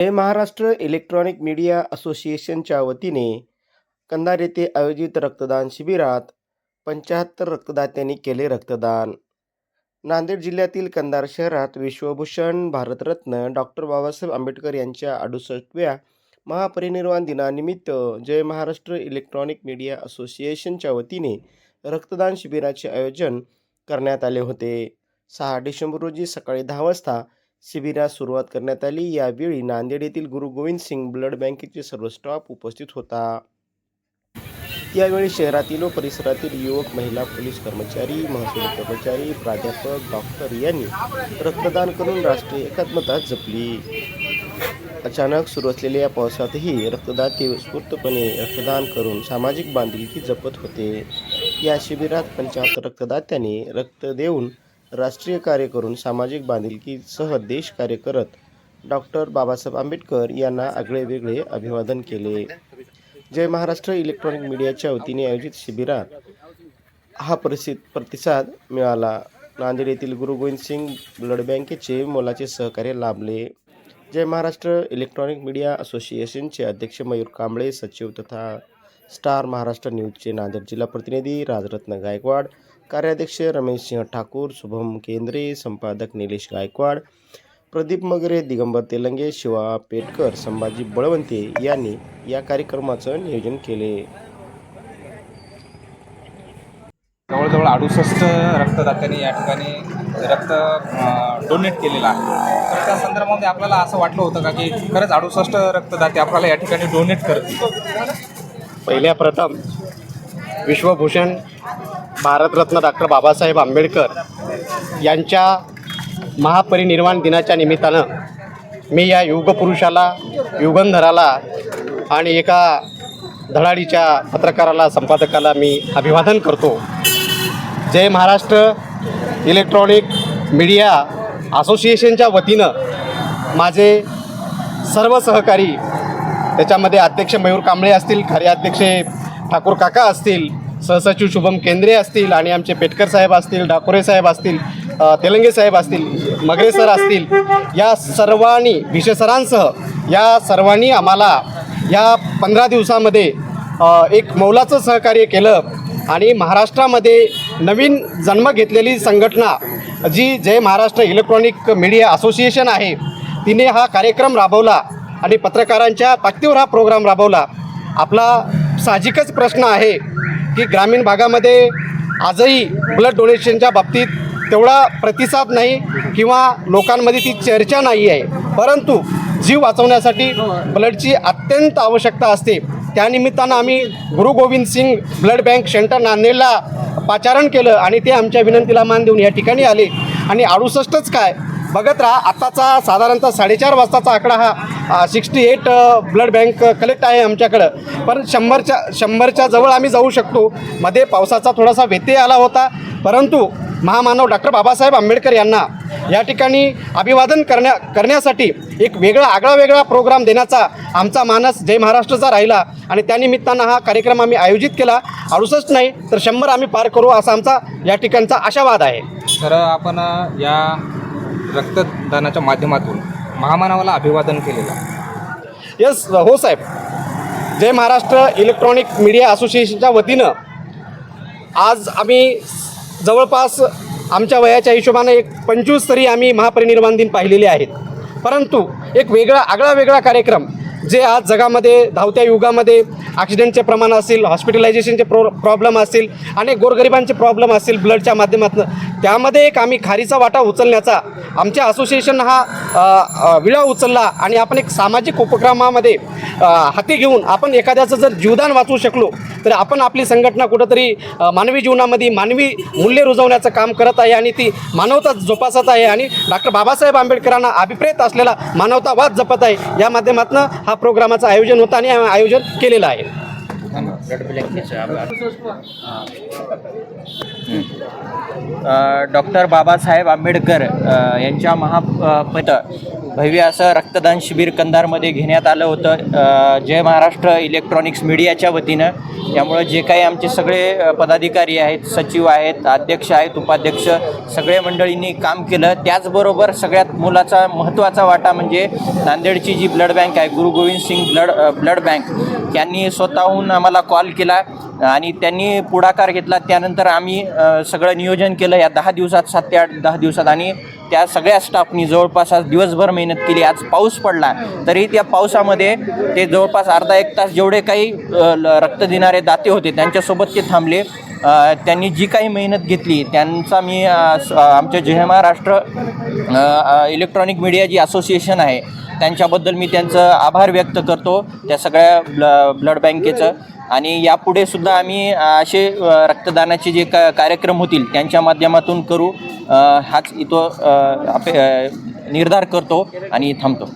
हे Maharashtra electronic media असोसिएशनच्या वतीने कंधार येथे आयोजित रक्तदान शिबिरात पंच्याहत्तर रक्तदात्यांनी केले रक्तदान. नांदेड जिल्ह्यातील कंधार शहरात विश्वभूषण भारतरत्न डॉक्टर बाबासाहेब आंबेडकर यांच्या अडुसष्टव्या महापरिनिर्वाण दिनानिमित्त जय महाराष्ट्र इलेक्ट्रॉनिक मीडिया असोसिएशनच्या वतीने रक्तदान शिबिराचे आयोजन करण्यात आले होते. सहा डिसेंबर रोजी सकाळी दहा वाजता शिबिरास सुरुवात करण्यात आली. यावेळी नांदेड येथील गुरु गोविंद सिंग ब्लड बँकेचे सर्व स्टाफ उपस्थित होता. यावेळी शहरातील व परिसरातील युवक महिला पोलीस कर्मचारी महसूल कर्मचारी प्राध्यापक डॉक्टर यांनी रक्तदान करून राष्ट्रीय एकात्मता जपली. अचानक सुरू असलेल्या या पावसातही रक्तदाते स्फूर्तपणे रक्तदान करून सामाजिक बांधिलकी जपत होते. या शिबिरात पंच्याहत्तर रक्तदात्यांनी रक्त देऊन राष्ट्रीय कार्य करून सामाजिक बांधिलकीसह देश कार्य करत डॉक्टर बाबासाहेब आंबेडकर यांना आगळे वेगळे अभिवादन केले. जय महाराष्ट्र इलेक्ट्रॉनिक मीडियाच्या वतीने आयोजित शिबिरात हा प्रसिद्ध प्रतिसाद मिळाला. नांदेड येथील गुरु गोविंद सिंग ब्लड बँकेचे मोलाचे सहकार्य लाभले. जय महाराष्ट्र इलेक्ट्रॉनिक मीडिया असोसिएशनचे अध्यक्ष मयूर कांबळे सचिव तथा स्टार महाराष्ट्र न्यूजचे नांदेड जिल्हा प्रतिनिधी राजरत्न गायकवाड कार्याध्यक्ष रमेश सिंह ठाकूर शुभम केंद्रे संपादक निलेश गायकवाड प्रदीप मगरे दिगंबर तेलंगे शिवा पेटकर संभाजी बळवंते यांनी या कार्यक्रमाचं नियोजन केले. जवळजवळ अडुसष्ट रक्तदात्यांनी या ठिकाणी रक्त डोनेट केलेलं आहे. तर त्या संदर्भामध्ये आपल्याला असं वाटलं होतं का की खरंच अडुसष्ट रक्तदाते आपल्याला या ठिकाणी डोनेट करतील? पहिल्या प्रथम विश्वभूषण भारतरत्न डॉक्टर बाबासाहेब आंबेडकर यांच्या महापरिनिर्वाण दिनाच्या निमित्तानं मी या युगपुरुषाला युगंधराला आणि एका धडाडीच्या पत्रकाराला संपादकाला मी अभिवादन करतो. जय महाराष्ट्र इलेक्ट्रॉनिक मीडिया असोसिएशनच्या वतीनं माझे सर्व सहकारी त्याच्यामध्ये अध्यक्ष मयूर कांबळे असतील कार्याध्यक्ष ठाकूर काका असतील सहसचिव शुभम केंद्रे असतील आणि आमचे पेटकर साहेब असतील डाकोरे साहेब असतील तेलंगे साहेब असतील मगरे सर असतील या सर्वांनी भिशे सरांसह या सर्वांनी आम्हाला या पंधरा दिवसामध्ये एक मौलाचं सहकार्य केलं आणि महाराष्ट्रामध्ये नवीन जन्म घेतलेली संघटना जी Jai Maharashtra electronic media association आहे तिने हा कार्यक्रम राबवला आणि पत्रकारांच्या ताकदीवर हा प्रोग्राम राबवला. आपला साहजिकच प्रश्न आहे की ग्रामीण भागामध्ये आजही ब्लड डोनेशनच्या बाबतीत तेवढा प्रतिसाद नाही किंवा लोकांमध्ये ती चर्चा नाही आहे. परंतु जीव वाचवण्यासाठी ब्लडची अत्यंत आवश्यकता असते. त्यानिमित्तानं आम्ही Guru Gobind Singh blood bank center नांदेडला पाचारण केलं आणि ते आमच्या विनंतीला मान देऊन या ठिकाणी आले. आणि अडुसष्टच काय बघत राहा आत्ताचा साधारणतः साडेचार वाजताचा आकडा हा sixty eight blood bank collect आहे आमच्याकडं. पण शंभरच्या शंभरच्या जवळ आम्ही जाऊ शकतो. मध्ये पावसाचा थोडासा व्यत्यय आला होता. परंतु महामानव डॉक्टर बाबासाहेब आंबेडकर यांना या ठिकाणी अभिवादन करण्या करण्यासाठी एक वेगळा आगळा वेगळा प्रोग्राम देण्याचा आमचा मानस जय महाराष्ट्राचा राहिला आणि त्यानिमित्तानं हा कार्यक्रम आम्ही आयोजित केला. अडुसष्ट नाही तर शंभर आम्ही पार करू असा आमचा या ठिकाणचा आशावाद आहे. खरं आपण या रक्तदानाच्या माध्यमातून महामानवाला अभिवादन केलेलं यस येस हो साहेब. जय महाराष्ट्र इलेक्ट्रॉनिक मीडिया असोसिएशनच्या वतीनं आज आम्ही जवळपास आमच्या वयाच्या हिशोबानं एक पंचवीस तरी आम्ही महापरिनिर्वाण दिन पाहिलेले आहेत. परंतु एक वेगळा आगळा वेगळा कार्यक्रम जे आज जगामध्ये धावत्या युगामध्ये ॲक्सिडेंटचे प्रमाण असेल हॉस्पिटलायझेशनचे प्रो प्रॉब्लेम असतील आणि गोरगरिबांचे प्रॉब्लेम असतील ब्लडच्या माध्यमातून त्यामध्ये एक आम्ही खारीचा वाटा उचलण्याचा आमच्या असोसिएशन हा विळा उचलला आणि आपण एक सामाजिक उपक्रमामध्ये हाती घेऊन आपण एखाद्याचं जर जीवदान वाचवू शकलो तर आपण आपली संघटना कुठंतरी मानवी जीवनामध्ये मानवी मूल्य रुजवण्याचं काम करत आहे आणि ती मानवता जोपासत आहे आणि डॉक्टर बाबासाहेब आंबेडकरांना अभिप्रेत असलेला मानवतावाद जपत आहे. या माध्यमातून हा प्रोग्रामाचं आयोजन होतं आणि आयोजन केलेलं आहे. डॉक्टर बाबासाहेब आंबेडकर यांच्या महापत भव्य असं रक्तदान शिबिर कंधारमध्ये घेण्यात आलं होतं. जय महाराष्ट्र इलेक्ट्रॉनिक्स मीडियाच्या वतीनं. त्यामुळं जे काही आमचे सगळे पदाधिकारी आहेत सचिव आहेत अध्यक्ष आहेत उपाध्यक्ष सगळे मंडळींनी काम केलं. त्याचबरोबर सगळ्यात मुलाचा महत्त्वाचा वाटा म्हणजे नांदेडची जी ब्लड बँक आहे Guru Gobind Singh blood blood bank. त्यांनी स्वतःहून आम्हाला कॉल केला आणि त्यांनी पुढाकार घेतला. त्यानंतर आम्ही सगळं नियोजन केलं या दहा दिवसात सात ते आठ दहा दिवसात. आणि त्या सगळ्या स्टाफनी जवळपास आज दिवसभर मेहनत केली. आज पाऊस पडला. तरी त्या पावसामध्ये ते जवळपास अर्धा एक तास जेवढे काही ल- रक्त देणारे दाते होते त्यांच्यासोबत ते थांबले. त्यांनी जी काही मेहनत घेतली त्यांचा मी स- आमच्या जय महाराष्ट्र इलेक्ट्रॉनिक मीडिया जी असोसिएशन आहे त्यांच्याबद्दल मी त्यांचं आभार व्यक्त करतो. त्या सगळ्या ब्ल ब्लड बँकेचं. आणि यापुढे सुद्धा आम्ही असे रक्तदानाचे जे का कार्यक्रम होतील त्यांच्या माध्यमातून करू. हाच इथं आपे निर्धार करतो आणि थांबतो.